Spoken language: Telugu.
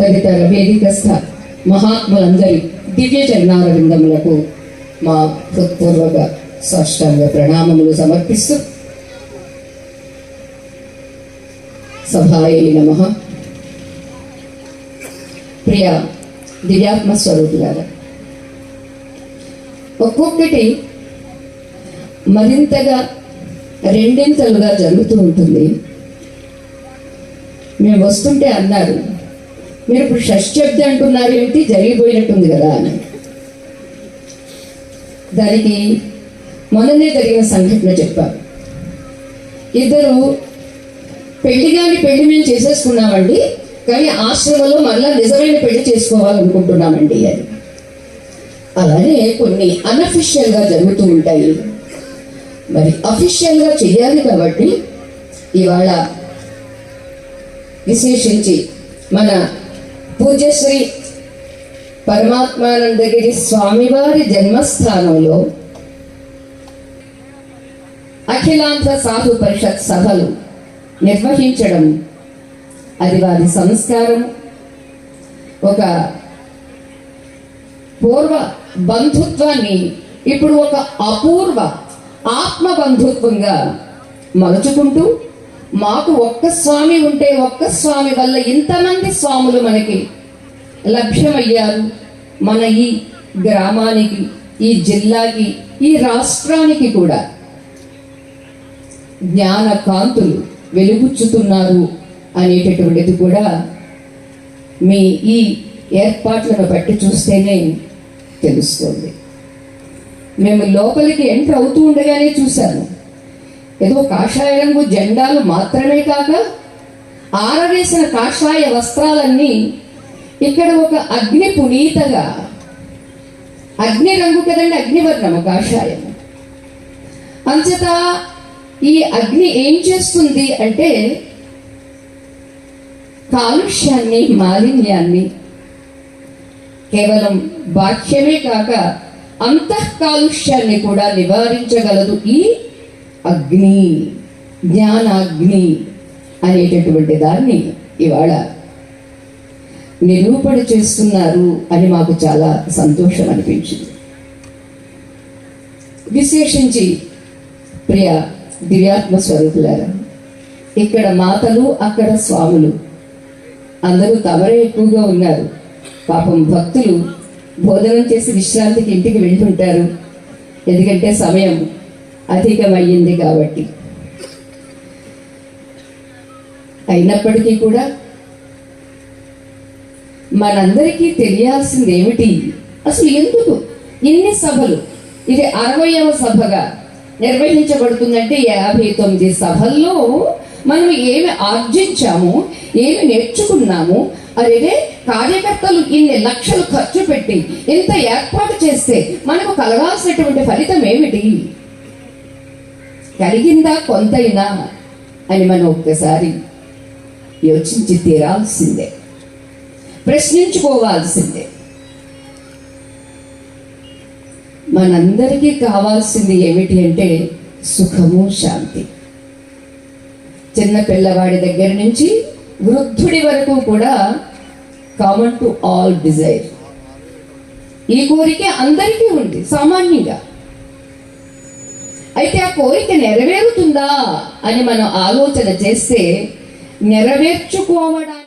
తదితర వేదికస్థ మహాత్ములందరి దివ్య చరణారవిందములకు మా హృత్పూర్వక సాష్టాంగ ప్రణామములు సమర్పిస్తూ సభాయై నమ. ప్రియ దివ్యాత్మ స్వరూపులారా ఒక్కొక్కటి మరింతగా రెండింతలుగా జరుగుతూ ఉంటుంది. మేము వస్తుంటే అన్నారు మీరు ఇప్పుడు షష్ఠబ్ది అంటున్నారు ఏంటి జరిగిపోయినట్టుంది కదా అని. దానికి మొన్ననే జరిగిన సంఘటన చెప్పారు ఇద్దరు పెళ్ళి కాని పెళ్ళి మేము చేసేసుకున్నామండి కానీ ఆశ్రమంలో మళ్ళా నిజమైన పెళ్ళి చేసుకోవాలనుకుంటున్నామండి అని. అలానే కొన్ని అన్అఫిషియల్గా జరుగుతూ ఉంటాయి. మరి అఫీషియల్గా చేయాలి కాబట్టి ఇవాళ విశేషించి మన పూజ్యశ్రీ పరమాత్మానందగిరి స్వామివారి జన్మస్థానంలో అఖిలాంధ్ర సాధు పరిషత్ సభలు నిర్వహించడం అది వారి సంస్కారం. ఒక పూర్వ బంధుత్వాన్ని ఇప్పుడు ఒక అపూర్వ ఆత్మ బంధుత్వంగా మలుచుకుంటూ మాకు ఒక్క స్వామి ఉంటే ఒక్క స్వామి వల్ల ఇంతమంది స్వాములు మనకి లభ్యమయ్యారు. మన ఈ గ్రామానికి ఈ జిల్లాకి ఈ రాష్ట్రానికి కూడా జ్ఞాన కాంతులు వెలుగుచ్చుతున్నారు అనేటటువంటిది కూడా మీ ఈ ఏర్పాట్లను బట్టి చూస్తేనే తెలుస్తుంది. మేము లోపలికి ఎంటర్ అవుతూ ఉండగానే చూశాను. ఏదో కాషాయ రంగు జెండాలు మాత్రమే కాక ఆరవేసిన కాషాయ వస్త్రాలన్నీ ఇక్కడ ఒక అగ్ని పునీతగా అగ్ని రంగు కదండి అగ్నివర్ణము కాషాయం. అంచత ఈ అగ్ని ఏం చేస్తుంది అంటే కాలుష్యాన్ని మాలిన్యాన్ని కేవలం బాహ్యమే కాక అంతః కాలుష్యాన్ని కూడా నివారించగలదు. ఈ అగ్ని జ్ఞానాగ్ని అనేటటువంటి దాన్ని ఇవాళ నిరూపణ చేస్తున్నారు అని మాకు చాలా సంతోషం అనిపించింది. విశేషించి ప్రియ దివ్యాత్మ స్వరూపులారా ఇక్కడ మాతలు అక్కడ స్వాములు. అందరూ తమరే ఎక్కువగా ఉన్నారు. పాపం భక్తులు భోజనం చేసి విశ్రాంతికి ఇంటికి వెళ్తుంటారు. ఎందుకంటే సమయం అధికమయ్యింది కాబట్టి. అయినప్పటికీ కూడా మనందరికీ తెలియాల్సింది ఏమిటి? అసలు ఎందుకు? ఇన్ని సభలు? ఇది అరవయవ సభగా నిర్వహించబడుతుందంటే యాభై తొమ్మిది సభల్లో మనం ఏమి ఆర్జించాము ఏమి నేర్చుకున్నాము? అదే కార్యకర్తలు ఇన్ని లక్షలు ఖర్చు పెట్టి ఇంత ఏర్పాటు చేస్తే మనకు కలగాల్సినటువంటి ఫలితం ఏమిటి? కలిగిందా కొంతైనా అని మనం ఒక్కసారి యోచించి తీరాల్సిందే. ప్రశ్నించుకోవాల్సిందే. మనందరికీ కావాల్సింది ఏమిటి అంటే సుఖము శాంతి. చిన్న పిల్లవాడి దగ్గర నుంచి వృద్ధుడి వరకు కూడా కామన్ టు ఆల్ డిజైర్ ఈ కోరిక అందరికీ ఉంది సామాన్యంగా. అయితే ఆ కోరిక నెరవేరుతుందా అని మనం ఆలోచన చేస్తే నెరవేర్చుకోవడానికి